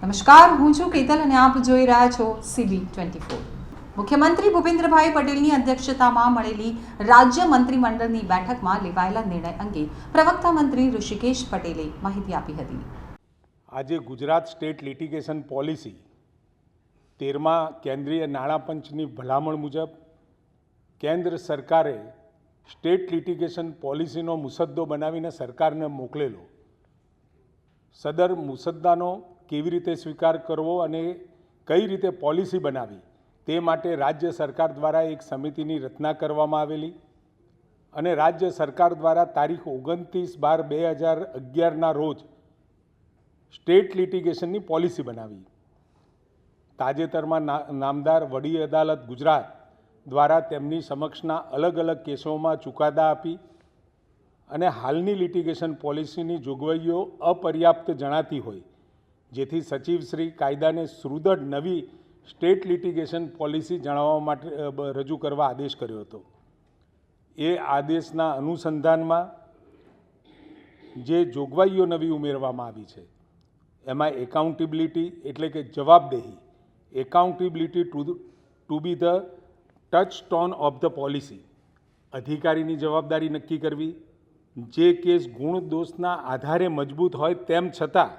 નમસ્કાર, હું છું કેતલ અને આપ જોઈ રહ્યા છો સીબી ટ્વેન્ટી ફોર મુખ્યમંત્રી ભૂપેન્દ્રભાઈ પટેલની અધ્યક્ષતામાં મળેલી રાજ્ય મંત્રીમંડળની બેઠકમાં લેવાયેલા નિર્ણય અંગે પ્રવક્તા મંત્રી ઋષિકેશ પટેલે માહિતી આપી હતી. આજે ગુજરાત સ્ટેટ લિટિગેશન પોલિસી તેરમા કેન્દ્રીય નાણાં પંચની ભલામણ મુજબ કેન્દ્ર સરકારે સ્ટેટ લિટિગેશન પોલિસીનો મુસદ્દો બનાવીને સરકારને મોકલેલો. સદર મુસદ્દાનો કેવી રીતે સ્વીકાર કરવો અને કઈ રીતે પોલિસી બનાવી તે માટે રાજ્ય સરકાર દ્વારા એક સમિતિની રચના કરવામાં આવેલી અને રાજ્ય સરકાર દ્વારા તારીખ ઓગણત્રીસ બાર બે હજાર અગિયારના રોજ સ્ટેટ લિટિગેશનની પોલિસી બનાવી. તાજેતરમાં નામદાર વડી અદાલત ગુજરાત દ્વારા તેમની સમક્ષના અલગ અલગ કેસોમાં ચુકાદા આપી અને હાલની લિટિગેશન પોલિસીની જોગવાઈઓ અપર્યાપ્ત જણાતી હોય જેથી સચિવશ્રી કાયદાને સુદૃઢ નવી સ્ટેટ લિટિગેશન પોલિસી જણાવવા માટે રજૂ કરવા આદેશ કર્યો હતો. એ આદેશના અનુસંધાનમાં જે જોગવાઈઓ નવી ઉમેરવામાં આવી છે, એમાં એકાઉન્ટેબિલિટી એટલે કે જવાબદેહી, accountability to to be the touchstone of the policy, અધિકારીની જવાબદારી નક્કી કરવી, જે કેસ ગુણ દોષના આધારે મજબૂત હોય તેમ છતાં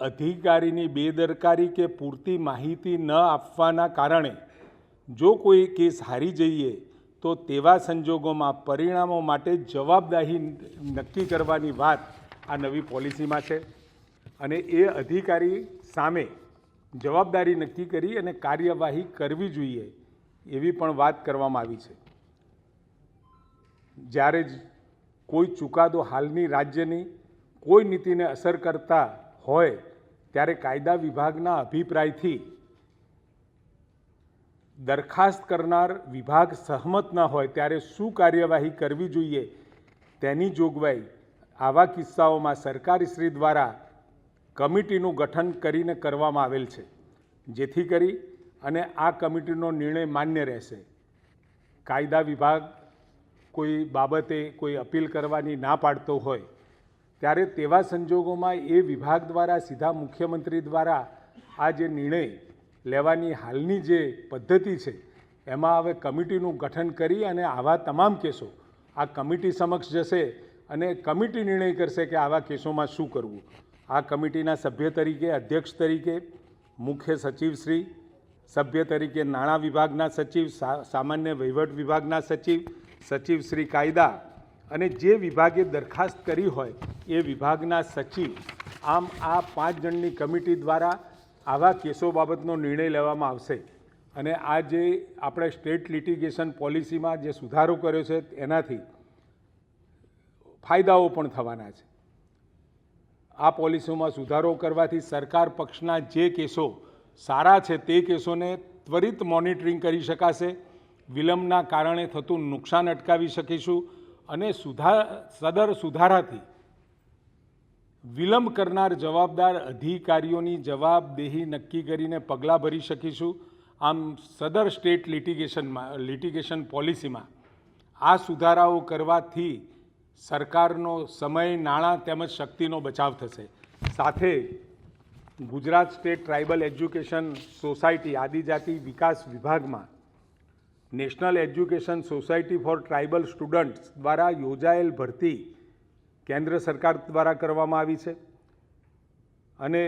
અધિકારીની બેદરકારી કે પૂરતી માહિતી ન આપવાના કારણે જો કોઈ કેસ હારી જઈએ, તો તેવા સંજોગોમાં પરિણામો માટે જવાબદારી નક્કી કરવાની વાત આ નવી પોલિસીમાં છે. અને એ અધિકારી સામે જવાબદારી નક્કી કરી અને કાર્યવાહી કરવી જોઈએ એવી પણ વાત કરવામાં આવી છે. જ્યારે જ કોઈ ચુકાદો હાલની રાજ્યની કોઈ નીતિને અસર કરતા હોય ત્યારે કાયદા વિભાગના અભિપ્રાયથી દરખાસ્ત કરનાર વિભાગ સહમત ન હોય ત્યારે શું કાર્યવાહી કરવી જોઈએ તેની જોગવાઈ આવા કિસ્સાઓમાં સરકારશ્રી દ્વારા કમિટીનું ગઠન કરીને કરવામાં આવેલ છે. જેથી કરી અને આ કમિટીનો નિર્ણય માન્ય રહેશે. કાયદા વિભાગ કોઈ બાબતે કોઈ અપીલ કરવાની ના પાડતો હોય ત્યારે તેવા સંજોગોમાં એ વિભાગ દ્વારા, સીધા મુખ્યમંત્રી દ્વારા આ જે નિર્ણય લેવાની હાલની જે પદ્ધતિ છે, એમાં હવે કમિટીનું ગઠન કરી અને આવા તમામ કેસો આ કમિટી સમક્ષ જશે અને કમિટી નિર્ણય કરશે કે આવા કેસોમાં શું કરવું. આ કમિટીના સભ્ય તરીકે, અધ્યક્ષ તરીકે, મુખ્ય સચિવશ્રી સભ્ય તરીકે નાણાં વિભાગના સચિવ સામાન્ય વહીવટ વિભાગના સચિવ સચિવ શ્રી કાયદા અને જે વિભાગે દરખાસ્ત કરી હોય એ વિભાગના સચિવ, આમ આ પાંચ જણની કમિટી દ્વારા આવા કેસો બાબતનો નિર્ણય લેવામાં આવશે. અને આ જે આપણે સ્ટેટ લિટિગેશન પોલિસીમાં જે સુધારો કર્યો છે એનાથી ફાયદાઓ પણ થવાના છે. આ પોલિસીમાં સુધારો કરવાથી સરકાર પક્ષના જે કેસો સારા છે તે કેસોને ત્વરિત મોનિટરિંગ કરી શકાશે. વિલંબના કારણે થતું નુકસાન અટકાવી શકીશું. અને સુધા, સદર સુધારાથી વિલંબ કરનાર જવાબદાર અધિકારીઓની જવાબદેહી નક્કી કરીને પગલાં ભરી શકીશું. આમ સદર સ્ટેટ લિટિગેશનમાં, લિટિગેશન પોલિસીમાં આ સુધારાઓ કરવાથી સરકારનો સમય, નાણાં તેમજ શક્તિનો બચાવ થશે. સાથે Gujarat state tribal education society આદિજાતિ વિકાસ વિભાગમાં national education society for tribal students દ્વારા યોજાયેલ ભરતી કેન્દ્ર સરકાર દ્વારા કરવામાં આવી છે. અને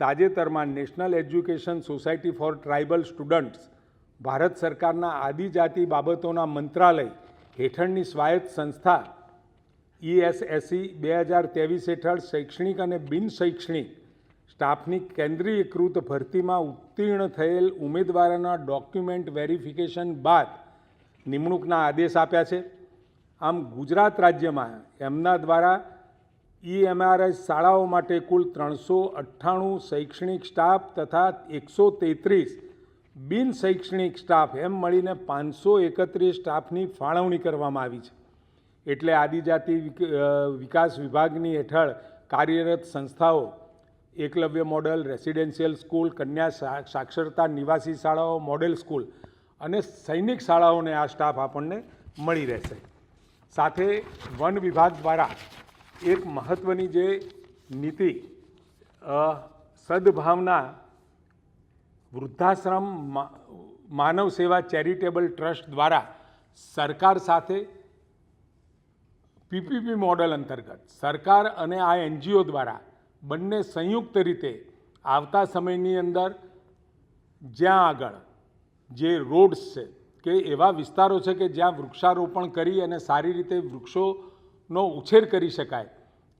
તાજેતરમાં national education society for tribal students Bharat સરકારના આદિજાતિ બાબતોના મંત્રાલય હેઠળની સ્વાયત્ત સંસ્થા ઈએસએસસી બે હજાર ત્રેવીસ હેઠળ શૈક્ષણિક અને બિન શૈક્ષણિક સ્ટાફની કેન્દ્રીયકૃત ભરતીમાં ઉત્તીર્ણ થયેલ ઉમેદવારોના ડોક્યુમેન્ટ વેરિફિકેશન બાદ નિમણૂકના આદેશ આપ્યા છે. આમ ગુજરાત રાજ્યમાં એમના દ્વારા ઈએમઆરએસ શાળાઓ માટે કુલ ત્રણસો અઠ્ઠાણું શૈક્ષણિક સ્ટાફ તથા એકસો તેત્રીસ બિન શૈક્ષણિક સ્ટાફ એમ મળીને પાંચસો એકત્રીસ સ્ટાફની ફાળવણી કરવામાં આવી છે. એટલે આદિજાતિ વિકાસ વિભાગની હેઠળ કાર્યરત સંસ્થાઓ એકલવ્ય મોડલ, રેસિડેન્શિયલ સ્કૂલ, કન્યા સાક્ષરતા નિવાસી શાળાઓ, મોડેલ સ્કૂલ અને સૈનિક શાળાઓને આ સ્ટાફ આપણને મળી રહેશે. સાથે વન વિભાગ દ્વારા એક મહત્ત્વની જે નીતિ સદભાવના વૃદ્ધાશ્રમ માનવ સેવા ચેરિટેબલ ટ્રસ્ટ દ્વારા સરકાર સાથે પીપીપી મોડલ અંતર્ગત, સરકાર અને આ એનજીઓ દ્વારા બંને સંયુક્ત રીતે આવતા સમયની અંદર જ્યાં આગળ જે રોડ્સ છે કે એવા વિસ્તારો છે કે જ્યાં વૃક્ષારોપણ કરી અને સારી રીતે વૃક્ષોનો ઉછેર કરી શકાય,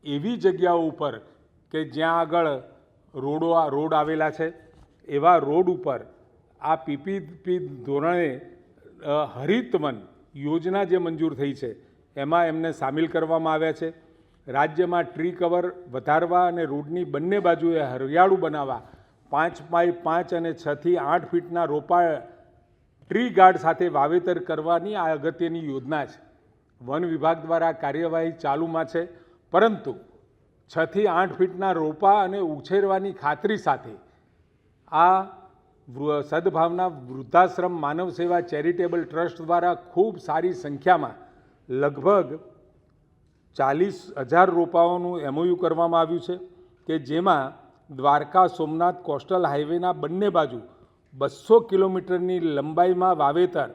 એવી જગ્યાઓ ઉપર કે જ્યાં આગળ રોડો આ, રોડ આવેલા છે, એવા રોડ ઉપર આ પીપીપી ધોરણે હરિતવન યોજના જે મંજૂર થઈ છે, એમાં એમને સામેલ કરવામાં આવ્યા છે. રાજ્યમાં ટ્રી કવર વધારવા અને રોડની બંને બાજુએ હરિયાળું બનાવવા પાંચ બાય પાંચ અને છથી આઠ ફીટના રોપા ટ્રી ગાર્ડ સાથે વાવેતર કરવાની આ અગત્યની યોજના છે. વન વિભાગ દ્વારા કાર્યવાહી ચાલુમાં છે, પરંતુ છથી આઠ ફીટના રોપા અને ઉછેરવાની ખાતરી સાથે આ સદભાવના વૃદ્ધાશ્રમ માનવ સેવા ચેરિટેબલ ટ્રસ્ટ દ્વારા ખૂબ સારી સંખ્યામાં લગભગ ચાલીસ હજાર રોપાઓનું એમઓયુ કરવામાં આવ્યું છે કે જેમાં દ્વારકા સોમનાથ કોસ્ટલ હાઈવેના બંને બાજુ બસો કિલોમીટરની લંબાઈમાં વાવેતર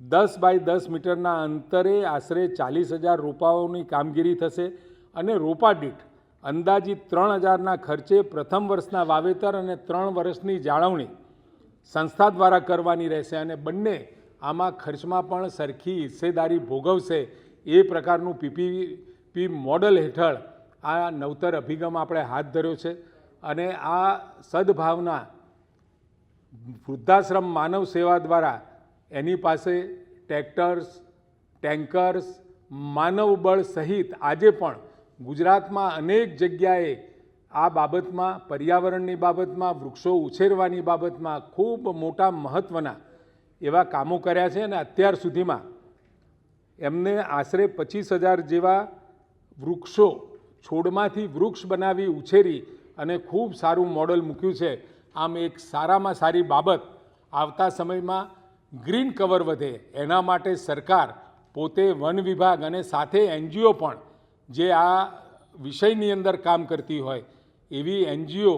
દસ બાય દસ મીટરના અંતરે આશરે ચાલીસ હજાર રોપાઓની કામગીરી થશે અને રોપા દીઠ અંદાજિત ત્રણ હજારના ખર્ચે પ્રથમ વર્ષના વાવેતર અને ત્રણ વર્ષની જાળવણી સંસ્થા દ્વારા કરવાની રહેશે અને બંને આમાં ખર્ચમાં પણ સરખી હિસ્સેદારી ભોગવશે એ પ્રકારનું પીપીપી મોડલ હેઠળ આ નવતર અભિગમ આપણે હાથ ધર્યો છે અને આ સદભાવના વૃદ્ધાશ્રમ માનવ સેવા દ્વારા એની પાસે ટ્રેક્ટર્સ, ટેન્કર્સ માનવબળ સહિત આજે પણ ગુજરાતમાં અનેક જગ્યાએ આ બાબતમાં, પર્યાવરણની બાબતમાં, વૃક્ષો ઉછેરવાની બાબતમાં ખૂબ મોટા મહત્ત્વના એવા કામો કર્યા છે અને અત્યાર સુધીમાં એમને આશરે પચીસ હજાર જેવા વૃક્ષો છોડમાંથી વૃક્ષ બનાવી ઉછેરી અને ખૂબ સારું મોડલ મૂક્યું છે. આમ એક સારામાં સારી બાબત, આવતા સમયમાં ગ્રીન કવર વધે. એના માટે સરકાર પોતે વન વિભાગ અને સાથે એનજીઓ પણ જે આ વિષયની અંદર કામ કરતી હોય, એવી એનજીઓ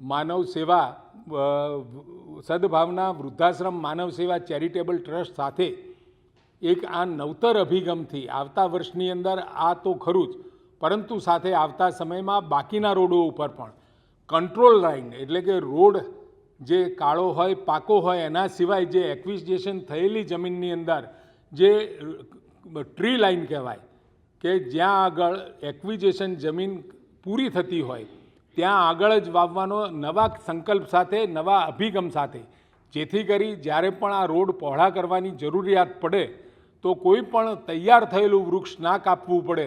માનવ સેવા સદભાવના વૃદ્ધાશ્રમ માનવ સેવા ચેરિટેબલ ટ્રસ્ટ સાથે એક આ નવતર અભિગમથી આવતા વર્ષની અંદર આ તો ખરું જ, પરંતુ સાથે આવતા સમયમાં બાકીના રોડો ઉપર પણ. કંટ્રોલ લાઇન એટલે કે રોડ જે કાળો હોય, પાકો હોય, એના સિવાય જે એક્વિઝેશન થયેલી જમીનની અંદર જે ટ્રી લાઇન કહેવાય, કે જ્યાં આગળ એક્વિઝેશન જમીન પૂરી થતી હોય, ત્યાં આગળ જ વાવવાનો નવા સંકલ્પ સાથે, નવા અભિગમ સાથે. જેથી કરી જ્યારે પણ આ રોડ પહોળા કરવાની જરૂરિયાત પડે તો કોઈ પણ તૈયાર થયેલું વૃક્ષ ના કાપવું પડે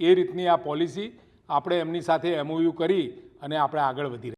એ રીતની આ પોલિસી આપણે એમની સાથે એમઓયુ કરી અને આપણે આગળ વધી